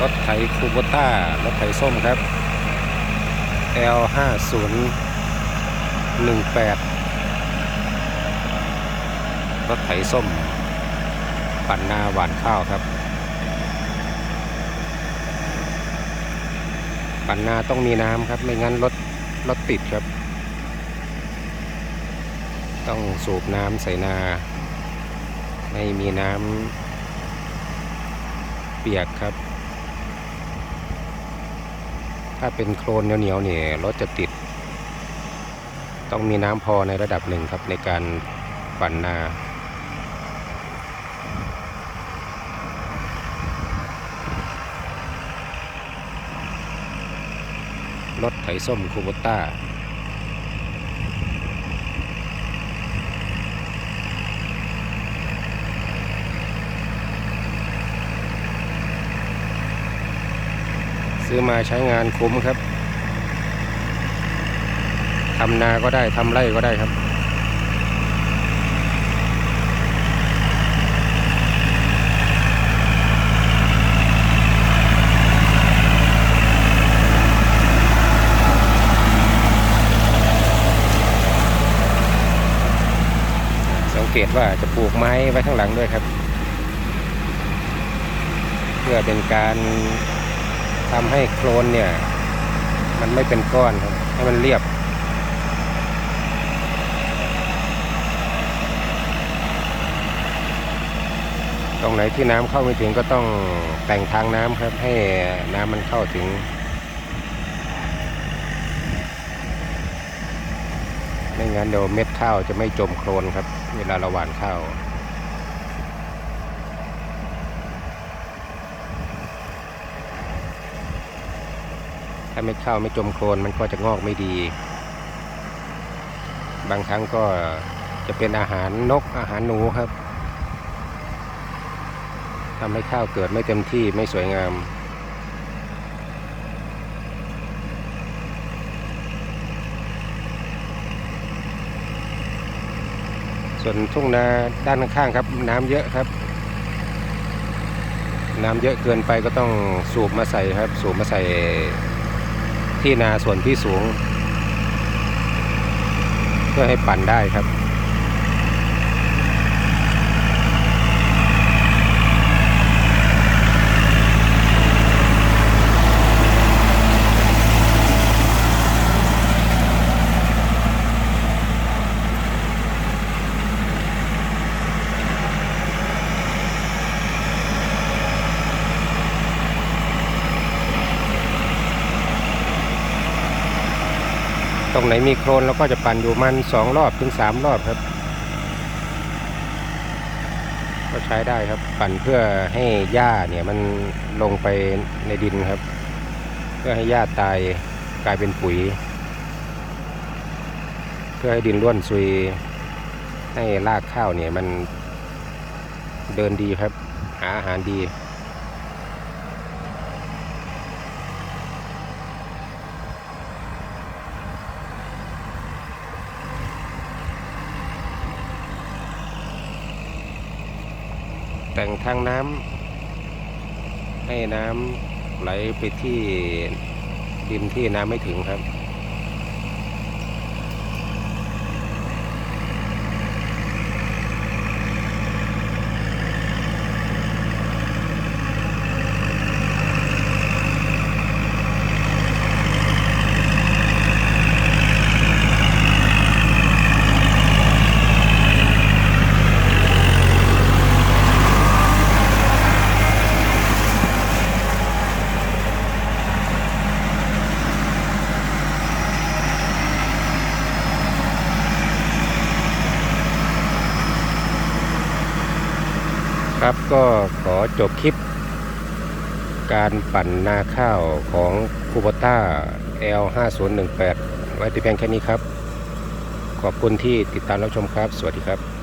รถไถคูโบต้ารถไถส้มครับ L 5 0 1 8รถไถส้ม ปั่นนาหวานข้าวครับ ปั่นนาต้องมีน้ำครับ ไม่งั้นรถรถติดครับ ต้องสูบน้ำใส่นา ไม่มีน้ำเปียกครับ ถ้าเป็นโคลนเหนียวๆเนี่ยรถจะติด ต้องมีน้ำพอในระดับหนึ่งครับในการปั่นนา รถไถส้มคูโบต้า ซื้อมาใช้งานคุ้มครับทำนาก็ได้ทำไร่ก็ได้ครับสังเกตว่าจะปลูกไม้ไว้ข้างหลังด้วยครับ เพื่อเป็นการ ทำให้โคลนเนี่ย มันไม่เป็นก้อนครับ ให้มันเรียบ ตรงไหนที่น้ำเข้าไม่ถึงก็ต้องแต่งทางน้ำครับ ให้น้ำมันเข้าถึงไม่งั้นเดี๋ยวเม็ดข้าวจะไม่จมโคลนครับ เวลาเราหว่านข้าว ถ้าเม็ดข้าวไม่จมโคลนมันก็จะงอกไม่ดี บางครั้งก็จะเป็นอาหารนกอาหารหนูครับทำให้ข้าวเกิดไม่เต็มที่ไม่สวยงาม ส่วนทุ่งนาด้านข้างครับ น้ำเยอะครับ น้ำเยอะเกินไปก็ต้องสูบมาใส่ครับ สูบมาใส่ ที่นาส่วนที่สูง เพื่อให้ปั่นได้ครับ ตรงไหนมีโคลนเราก็จะปั่นอยู่มันสองรอบถึงสามรอบครับ ก็ใช้ได้ครับ ปั่นเพื่อให้หญ้าเนี่ยมันลงไปในดินครับ เพื่อให้หญ้าตายกลายเป็นปุ๋ย เพื่อให้ดินร่วนซุย ให้รากข้าวเนี่ยมันเดินดีครับ หาอาหารดี แต่งทางน้ำให้น้ำไหลไปที่ดินที่น้ำไม่ถึงครับ ครับก็ขอจบคลิป การปั่นนาข้าวของคูโบต้า L 5 0 1 8 ไว้ที่เพียงแค่นี้ครับ ขอบคุณที่ติดตามรับชมครับ สวัสดีครับ